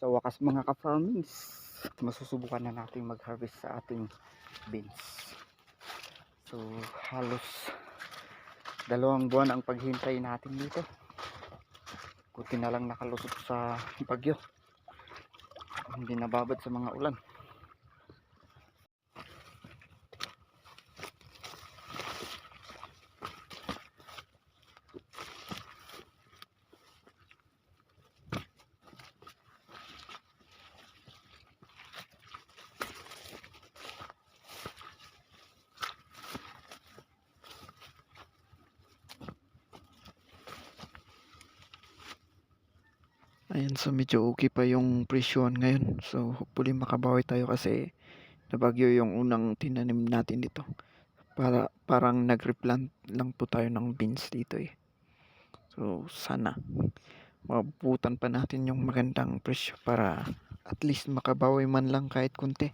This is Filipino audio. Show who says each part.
Speaker 1: Sa wakas mga ka-farmings, masusubukan na natin mag-harvest sa ating beans. So halos dalawang buwan ang paghintay natin dito. Buti na lang nakalusot sa bagyo. Hindi nababad sa mga ulan. Ayan, so medyo okay pa yung presyon ngayon. So hopefully makabawi tayo kasi nabagyo yung unang tinanim natin dito. Para, parang nag-replant lang po tayo ng beans dito eh. So sana mabutan pa natin yung magandang presyo para at least makabawi man lang kahit kunti.